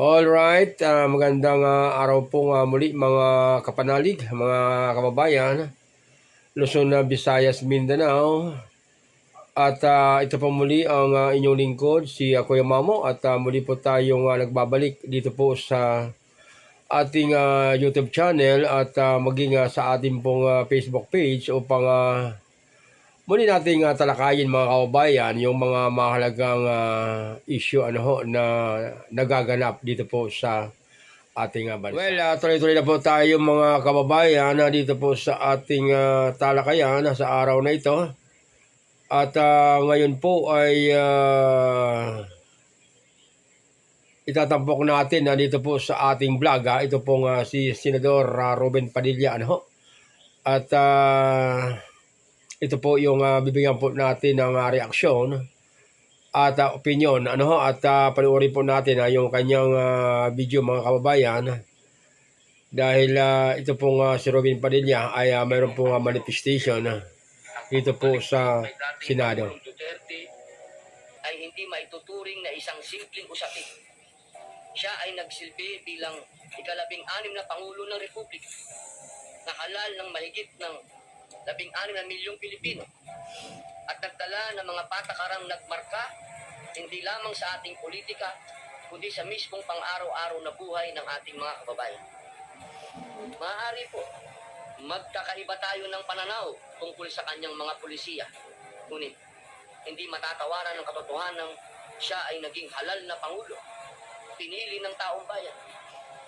Alright, ah, magandang ah, araw po nga muli mga kapanalig, mga kababayan, Luzon, ah, Visayas, Mindanao. At ah, ito po muli ang ah, inyong lingkod, si ah, Kuya Mamo. At ah, muli po tayong ah, nagbabalik dito po sa ating ah, YouTube channel at ah, maging ah, sa ating pong ah, Facebook page upang ah, muli nating ah, talakayin mga kababayan yung mga mahalagang ah, issue ano ho, na nagaganap dito po sa ating ah, bansa. Well, ah, tuloy-tuloy na po tayo mga kababayan na dito po sa ating ah, talakayan ah, sa araw na ito. At ah, ngayon po ay ah, itatampok natin na dito po sa ating vlog. ah. Ito pong ah, si Senador ah, Ruben Padilla. Ano? At ah, ito po yung ah, bibigyan po natin ng ah, reaksyon at ah, opinion ano ho at uh, panoorin po natin ah, yung kanyang ah, video mga kababayan dahil ah, ito pong ah, si Robin Padilla ay uh, mayroon pong ah, manifestation dito po sa Senado. Ay hindi maituturing na isang simpleng usapin. Siya ay nagsilbi bilang ikalabing anim na Pangulo ng Republika na halal ng mahigit ng labing anim na milyong Pilipino at nagdala ng mga patakarang nagmarka hindi lamang sa ating politika kundi sa mismong pang-araw-araw na buhay ng ating mga kababayan. Maaari po, magkakaiba tayo ng pananaw tungkol sa kanyang mga pulisiya. Ngunit, hindi matatawaran ng katotohanan siya ay naging halal na Pangulo, pinili ng taong bayan,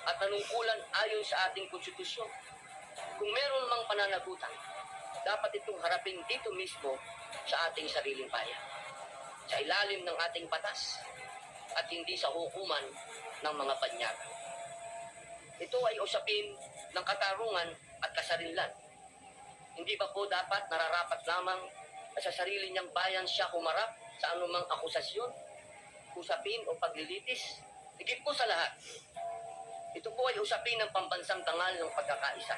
at nanungkulan ayon sa ating konstitusyon. Kung meron mang pananagutan, dapat itong harapin dito mismo sa ating sariling bayan, sa ilalim ng ating batas, at hindi sa hukuman ng mga panyaga. Ito ay usapin ng katarungan at kasarinlan. Hindi ba po dapat nararapat lamang na sa sarili niyang bayan siya humarap sa anumang akusasyon, usapin o paglilitis? Higit po sa lahat, ito po ay usapin ng pambansang dangal ng pagkakaisa.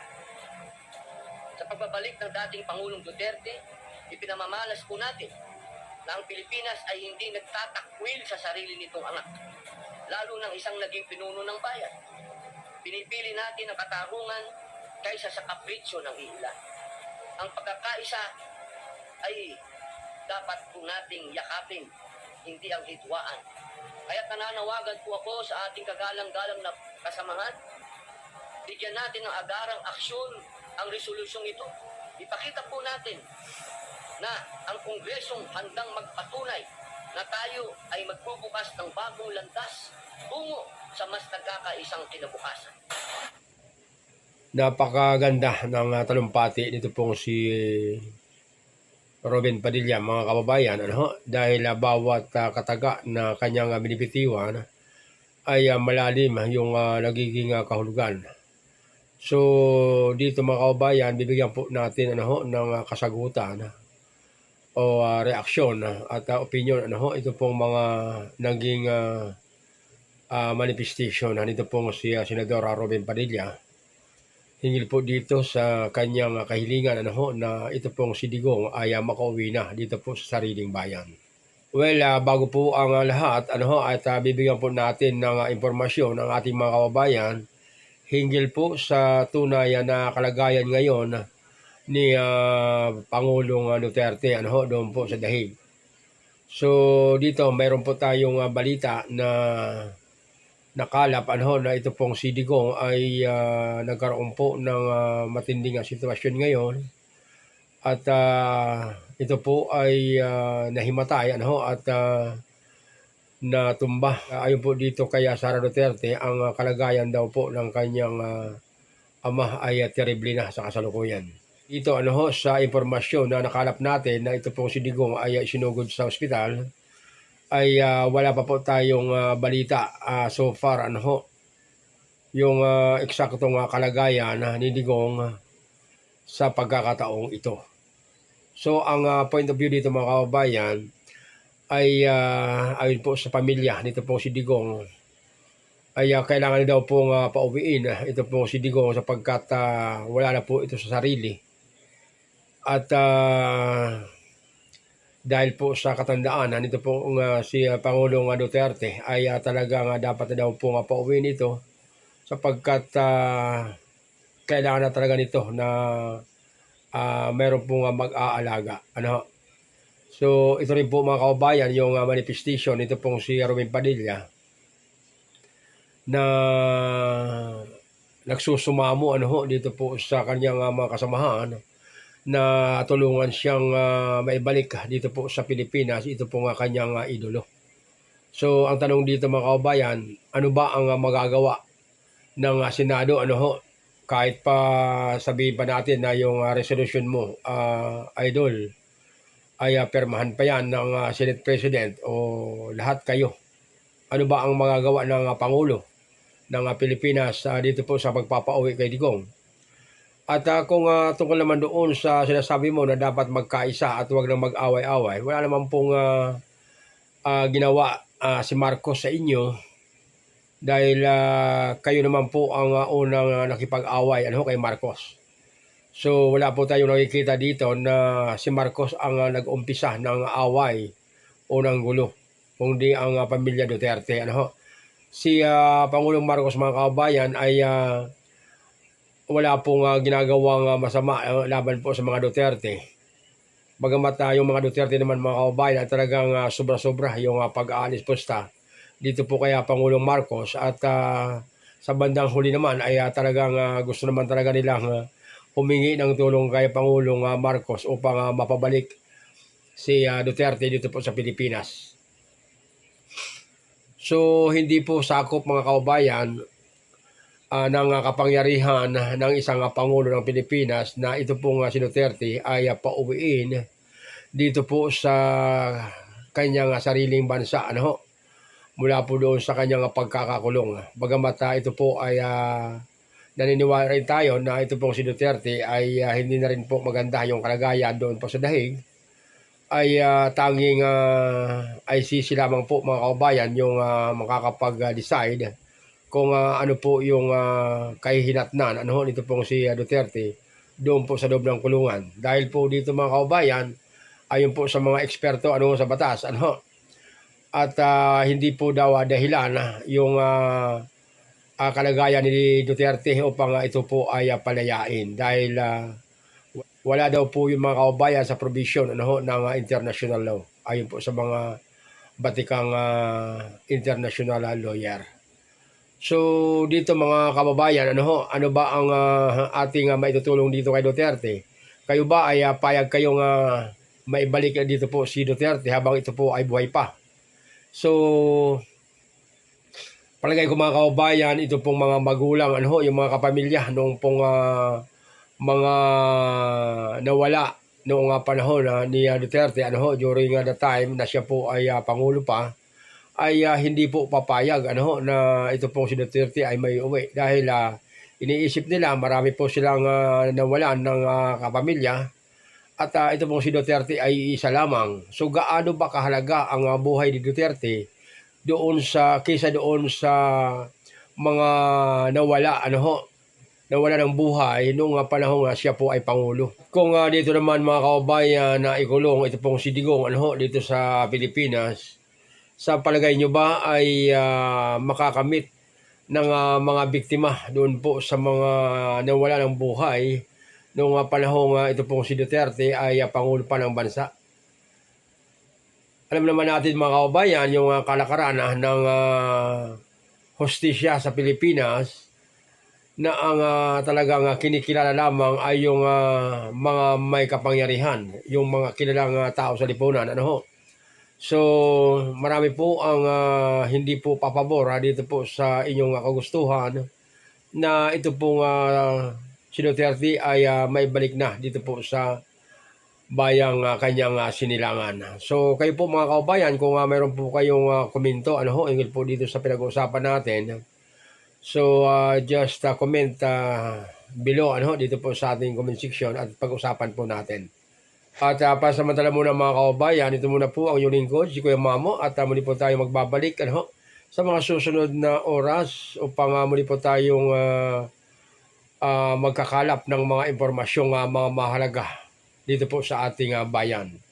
Sa pagbabalik ng dating Pangulong Duterte, ipinamamalas po natin na ang Pilipinas ay hindi nagtatakwil sa sarili nitong anak, lalo ng isang naging pinuno ng bayan. Pinipili natin ang katarungan kaysa sa kapritsyo ng ilan. Ang pagkakaisa ay dapat po nating yakapin, hindi ang hitwaan. Kaya nananawagan po ako sa ating kagalang-galang na kasamahan, bigyan natin ng agarang aksyon ang resolusyong ito. Ipakita po natin na ang Kongresong handang magpatunay na tayo ay magbubukas ng bagong landas tungo sa mas nagkakaisang kinabukasan. Napakaganda ng uh, talumpati nito pong si Robin Padilla mga kababayan ano dahil ah, bawat ah, kataga na kanyang uh, binibitiwan ay ah, malalim yung ah, nagiging ah, kahulugan. So dito mga kababayan bibigyan po natin ano ho ng ah, kasagutan o ah, reaksyon at ah, opinion ano ho ito pong mga naging ah, ah, manifestation nito pong si ah, Senador Robin Padilla hinggil po dito sa kanyang ah, kahilingan ano ho, na ito pong si Digong ay ah, makauwi na dito po sa sariling bayan. Well, ah, bago po ang ah, lahat, ano ho, at ah, bibigyan po natin ng ah, impormasyon ng ating mga kababayan hinggil po sa tunay na kalagayan ngayon ni ah, Pangulong ah, Duterte ano doon po sa Dahig. So dito mayroon po tayong ah, balita na nakalap ano na ito pong si Digong ay ah, nagkaroon po ng ah, matinding sitwasyon ngayon at ah, ito po ay ah, nahimatay ano at ah, natumba ayon po dito kaya Sara Duterte ang ah, kalagayan daw po ng kanyang ah, ama ay ah, terrible na sa kasalukuyan. Dito ano ho sa impormasyon na nakalap natin na ito pong si Digong ay ah, sinugod sa ospital ay ah, wala pa po tayong ah, balita. Ah, so far ano ho yung ah, eksaktong ah, kalagayan ah, ni Digong ah, sa pagkakataong ito. So ang ah, point of view dito mga kababayan ay ah, ayon po sa pamilya nito pong si Digong ay ah, kailangan daw pong ah, pauwiin ah, ito pong si Digong sapagkat ah, wala na po ito sa sarili. At ah, dahil po sa katandaan na nito po uh, si uh, Pangulong uh, Duterte ay uh, talagang uh, dapat daw po uh, pauwi nito sapagkat uh, kailangan na talaga nito na uh, meron pong uh, mag-aalaga. Ano? So ito rin po mga kaubayan yung uh, manifestation nito pong si Ruben Padilla na nagsusumamo ano ho dito po sa kanyang uh, mga kasamahan na tulungan siyang uh, maibalik dito po sa Pilipinas. Ito po nga kanyang uh, idolo. So, ang tanong dito mga kaubayan, ano ba ang uh, magagawa ng uh, Senado? Ano ho? Kahit pa sabihin pa natin na yung uh, resolution mo, uh, idol, ay uh, permahan pa yan ng uh, Senate President o lahat kayo. Ano ba ang magagawa ng uh, Pangulo ng uh, Pilipinas uh, dito po sa pagpapauwi kay Digong? At uh, kung uh, tungkol naman doon sa sinasabi mo na dapat magkaisa at huwag nang mag-away-away, wala naman pong uh, uh, ginawa uh, si Marcos sa inyo dahil uh, kayo naman po ang uh, unang uh, nakipag-away ano, kay Marcos. So wala po tayong nakikita dito na si Marcos ang uh, nag-umpisa ng away o ng gulo, kundi ang uh, pamilya Duterte. Ano, si uh, Pangulong Marcos mga kabayan ay uh, wala pong uh, ginagawang uh, masama uh, laban po sa mga Duterte. Bagamat uh, yung mga Duterte naman mga kababayan ay talagang uh, sobra-sobra yung uh, pag-aalis posta dito po kaya Pangulong Marcos at uh, sa bandang huli naman ay uh, talagang uh, gusto naman talaga nilang uh, humingi ng tulong kay Pangulong Marcos upang uh, mapabalik si uh, Duterte dito po sa Pilipinas. So hindi po sakop mga kababayan uh, ng kapangyarihan ng isang uh, Pangulo ng Pilipinas na ito pong uh, si Duterte ay uh, pauwiin dito po sa kanyang uh, sariling bansa. Ano? Mula po doon sa kanyang uh, pagkakakulong. Bagamat ito po ay uh, naniniwala rin tayo na ito pong si Duterte ay uh, hindi na rin po maganda yung kalagayan doon po sa dahig. Ay uh, tanging uh, ICC lamang po mga kaubayan yung uh, makakapag-decide kung uh, ano po yung uh, kahihinatnan, ano nito pong si Duterte, doon po sa loob ng kulungan. Dahil po dito mga kaubayan, ayon po sa mga eksperto ano sa batas, ano, at uh, hindi po daw dahilan yung uh, uh, kalagayan ni Duterte upang uh, ito po ay uh, palayain dahil uh, wala daw po yung mga kaubayan sa provision ano, ng uh, international law ayon po sa mga batikang uh, international lawyer. So dito mga kababayan, ano ano ba ang uh, ating uh, maitutulong dito kay Duterte? Kayo ba ay uh, payag kayong uh, maibalik dito po si Duterte habang ito po ay buhay pa? So palagay ko mga kababayan, ito pong mga magulang, ano yung mga kapamilya noong pong uh, mga nawala noong uh, panahon uh, ni Duterte, ano during uh, the time na siya po ay uh, pangulo pa, ay uh, hindi po papayag ano na ito pong si Duterte ay may uwi dahil uh, iniisip nila marami po silang uh, nawalan ng uh, kapamilya at uh, ito pong si Duterte ay isa lamang. So gaano ba kahalaga ang uh, buhay ni Duterte doon sa kaysa doon sa mga nawala ano ho nawala ng buhay noong panahon uh, siya po ay pangulo. Kung uh, dito naman mga kababayan na ikulong ito pong si Digong ano ho dito sa Pilipinas sa palagay nyo ba ay uh, makakamit ng uh, mga biktima doon po sa mga nawala ng buhay noong uh, panahong uh, ito pong si Duterte ay uh, pangulo pa ng bansa? Alam naman natin mga kaubayan yung uh, kalakaran uh, ng uh, hostisya sa Pilipinas na ang uh, talagang uh, kinikilala lamang ay yung uh, mga may kapangyarihan, yung mga kilalang uh, tao sa lipunan. Ano ho? So, marami po ang uh, hindi po papabor ha, dito po sa inyong uh, kagustuhan na ito pong uh, si ay uh, may balik na dito po sa bayang uh, kanyang uh, sinilangan. So, kayo po mga kaubayan, kung uh, mayroon po kayong uh, komento, ano ho, ingil po dito sa pinag-uusapan natin. So, uh, just uh, comment uh, below, ano ho, dito po sa ating comment section at pag-usapan po natin. At uh, pasamantala muna mga kaubayan, ito muna po ang yung lingkod, si Kuya Mamo, at uh, muli po tayo magbabalik ano, sa mga susunod na oras upang uh, muli po tayong uh, uh, magkakalap ng mga impormasyong uh, mga mahalaga dito po sa ating uh, bayan.